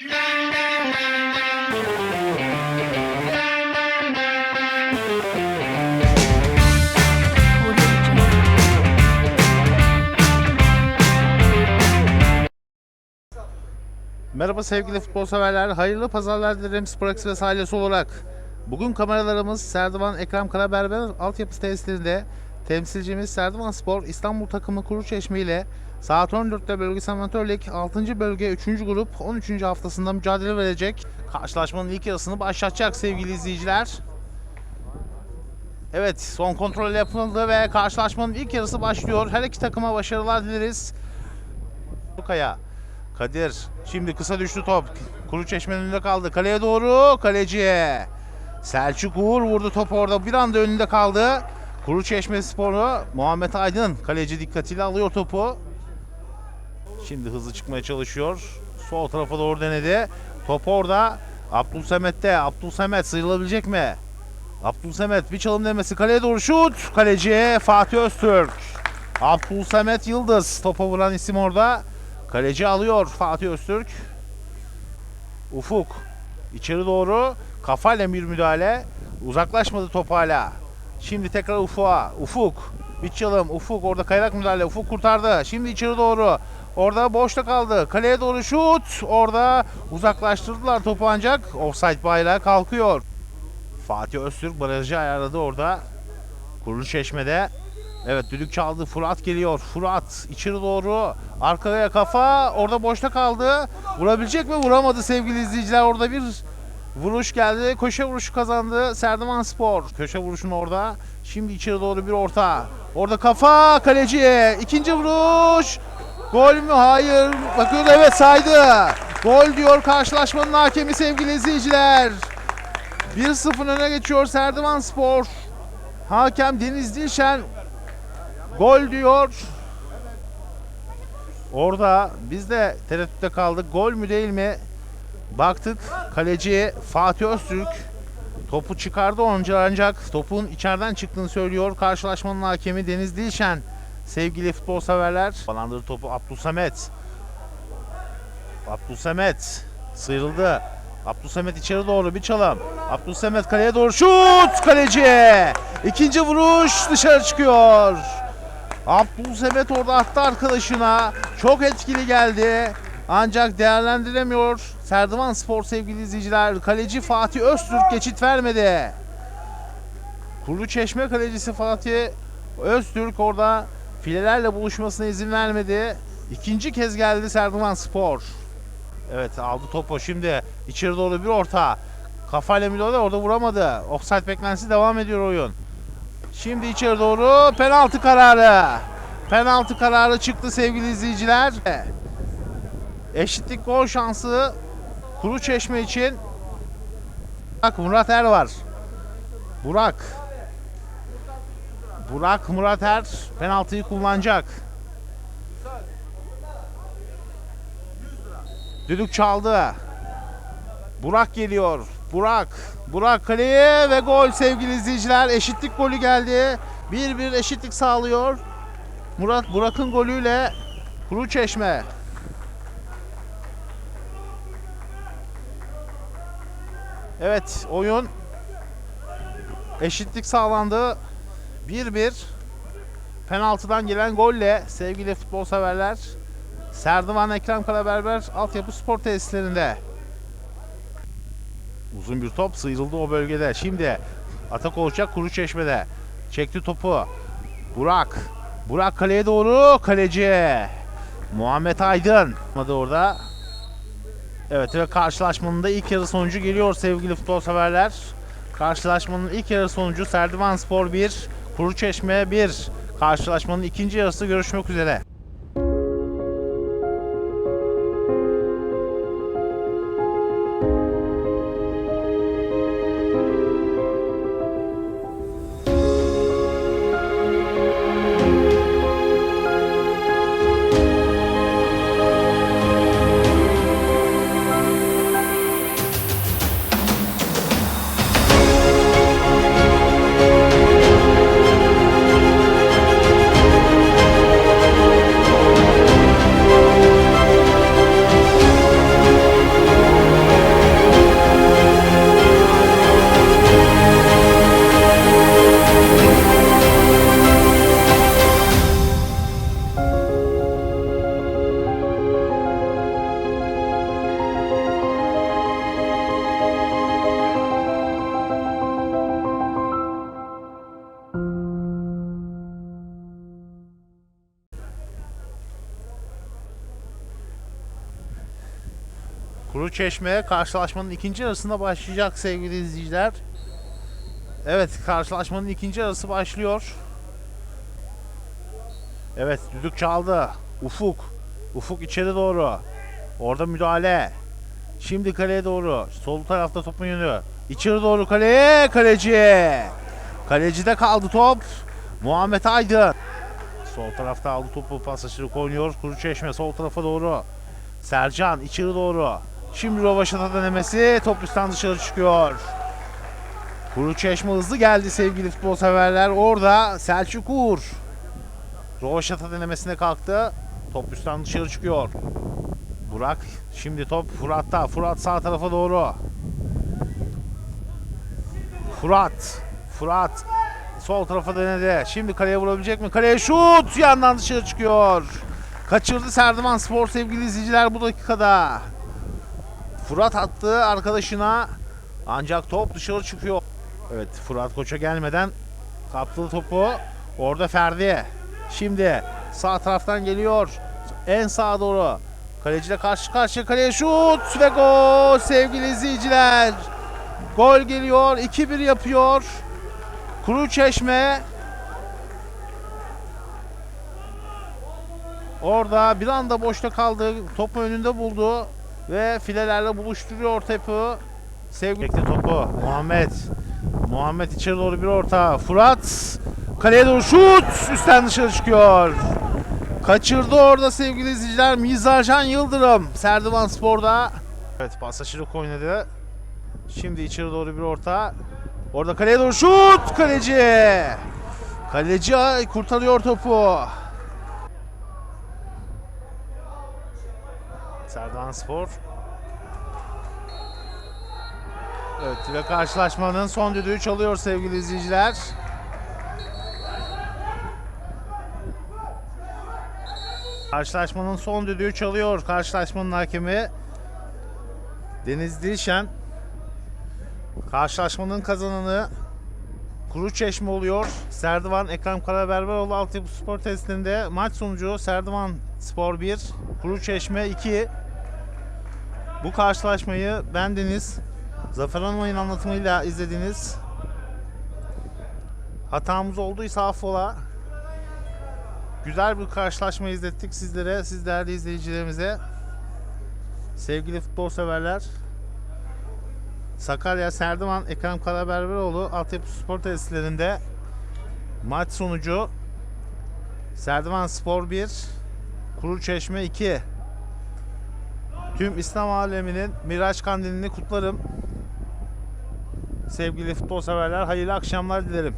Merhaba sevgili futbol severler. Hayırlı pazarlar dilerim Spor Express ailesi olarak. Bugün kameralarımız Serdivan Ekrem Karaberber altyapı tesislerinde temsilcimiz Serdivan Spor İstanbul takımı Kuruçeşme ile saat 14'te bölgesel amatör lig 6. bölge 3. grup 13. haftasında mücadele verecek. Karşılaşmanın ilk yarısını başlatacak sevgili izleyiciler. Evet son kontrol yapıldı ve karşılaşmanın ilk yarısı başlıyor. Her iki takıma başarılar dileriz. Lukaya. Kadir. Şimdi kısa düştü top. Kuru çeşmenin önünde kaldı. Kaleye doğru. Kaleci. Selçuk Uğur vurdu topu orada. Bir anda önünde kaldı. Kuru Çeşme Sporu Muhammed Aydın kaleci dikkatiyle alıyor topu. Şimdi hızlı çıkmaya çalışıyor. Sol tarafa doğru denedi. Top orada. Abdülsemet'te. Abdülsemet sıyrılabilecek mi? Abdülsemet bir çalım demesi kaleye doğru şut. Kaleci Fatih Öztürk. Abdülsemet Yıldız topa vuran isim orada. Kaleci alıyor Fatih Öztürk. Ufuk içeri doğru kafayla bir müdahale. Uzaklaşmadı top hala. Şimdi tekrar Ufuk'a. Ufuk. Bir çalım. Ufuk orada kayarak müdahale. Ufuk kurtardı. Şimdi içeri doğru. Orada boşta kaldı. Kaleye doğru şut. Orada uzaklaştırdılar topu ancak offside bayrağı kalkıyor. Fatih Öztürk barajı ayarladı orada. Kurulu Çeşme'de. Evet düdük çaldı. Fırat geliyor. Fırat içeri doğru. Arkaya kafa. Orada boşta kaldı. Vurabilecek mi? Vuramadı sevgili izleyiciler. Orada bir vuruş geldi. Köşe vuruşu kazandı. Serdivan Spor. Köşe vuruşun orada. Şimdi içeri doğru bir orta. Orada kafa. Kaleci. İkinci vuruş. Gol mü? Hayır. Bakıyor evet saydı. Gol diyor karşılaşmanın hakemi sevgili izleyiciler. 1-0 öne geçiyor Serdivan Spor. Hakem Deniz Dilşen Gol diyor. Orada biz de tereddütte kaldık. Gol mü değil mi? Baktık kaleci Fatih Öztürk topu çıkardı onca ancak topun içeriden çıktığını söylüyor. Karşılaşmanın hakemi Deniz Dilşen. Sevgili futbol severler. Falandırdı topu Abdülsamet. Abdülsamet sıyrıldı. Abdülsamet içeri doğru bir çalım. Abdülsamet kaleye doğru şut kaleci. İkinci vuruş dışarı çıkıyor. Abdülsemet orada attı arkadaşına. Çok etkili geldi. Ancak değerlendiremiyor. Serdivan Spor sevgili izleyiciler. Kaleci Fatih Öztürk geçit vermedi. Kuru Çeşme kalecisi Fatih Öztürk orada filelerle buluşmasına izin vermedi. İkinci kez geldi Serdivan Spor. Evet aldı topu şimdi içeri doğru bir orta. Kafayla müdahale orada vuramadı. Offside beklentisi devam ediyor oyun. Şimdi içeri doğru penaltı kararı. Penaltı kararı çıktı sevgili izleyiciler. Eşitlik gol şansı Kuru Çeşme için. Bak Murat Er var. Burak. Burak Murat Er penaltıyı kullanacak. Düdük çaldı. Burak geliyor. Burak. Burak kaleye ve gol sevgili izleyiciler. Eşitlik golü geldi. 1-1 eşitlik sağlıyor. Murat Burak'ın golüyle Kuru Çeşme. Evet oyun eşitlik sağlandı. 1-1 penaltıdan gelen golle sevgili futbol severler Serdivan Ekrem Karaberber altyapı spor tesislerinde. Uzun bir top sıyrıldı o bölgede. Şimdi atak olacak Kuru Çeşme'de. Çekti topu. Burak. Burak kaleye doğru. Kaleci. Muhammed Aydın. Orada. Evet ve karşılaşmanın da ilk yarı sonucu geliyor sevgili futbol severler. Karşılaşmanın ilk yarı sonucu Serdivan Spor 1, Kuru Çeşme 1. Karşılaşmanın ikinci yarısı görüşmek üzere. Kuru Çeşme karşılaşmanın ikinci yarısında başlayacak sevgili izleyiciler. Evet karşılaşmanın ikinci yarısı başlıyor. Evet düdük çaldı. Ufuk. Ufuk içeri doğru. Orada müdahale. Şimdi kaleye doğru. Sol tarafta topun yönü. İçeri doğru kaleye. Kaleci. Kalecide kaldı top. Muhammed Aydın. Sol tarafta aldı topu pasajırık oynuyor. Kuru Çeşme sol tarafa doğru. Sercan içeri doğru. Şimdi Rovaşat'a denemesi. Top üstten dışarı çıkıyor. Kuru Çeşme hızlı geldi sevgili futbol severler. Orada Selçuk Uğur. Rovaşat'a denemesine kalktı. Top üstten dışarı çıkıyor. Burak şimdi top Fırat'ta. Fırat sağ tarafa doğru. Fırat. Fırat sol tarafa denedi. Şimdi kaleye vurabilecek mi? Kaleye şut! Yandan dışarı çıkıyor. Kaçırdı Serdivan Spor sevgili izleyiciler bu dakikada. Fırat attı arkadaşına. Ancak top dışarı çıkıyor. Evet Fırat Koç'a gelmeden kaptı topu. Orada Ferdi. Şimdi sağ taraftan geliyor. En sağa doğru. Kaleciyle karşı karşıya kaleye şut ve gol sevgili izleyiciler. Gol geliyor. 2-1 yapıyor. Kuru Çeşme. Orada bir anda boşta kaldı. Topu önünde buldu. Ve filelerle buluşturuyor topu. Sevgili topu. Muhammed. Muhammed içeri doğru bir orta. Fırat. Kaleye doğru şut. Üstten dışarı çıkıyor. Kaçırdı orada sevgili izleyiciler. Mizarcan Yıldırım. Serdivan Spor'da. Evet pasajırık oynadı. Şimdi içeri doğru bir orta. Orada kaleye doğru şut. Kaleci. Kaleci kurtarıyor topu. Serdivan Spor. Evet ve karşılaşmanın son düdüğü çalıyor sevgili izleyiciler. Karşılaşmanın son düdüğü çalıyor. Karşılaşmanın hakemi Deniz Dilşen. Karşılaşmanın kazananı Kuru Çeşme oluyor. Serdivan Ekrem Karaberberoğlu Altyapı Spor Testinde maç sonucu Serdivan Spor 1, Kuru Çeşme 2. Bu karşılaşmayı bendeniz Zafer Hanım'ın anlatımıyla izlediniz. Hatamız olduysa affola. Güzel bir karşılaşma izlettik sizlere, siz değerli izleyicilerimize. Sevgili futbol severler. Sakarya Serdivan Ekrem Karaberberoğlu Altyapı Spor Tesislerinde maç sonucu Serdivan Spor 1 Kuru Çeşme 2 Tüm İslam aleminin Miraç Kandilini kutlarım. Sevgili futbol severler hayırlı akşamlar dilerim.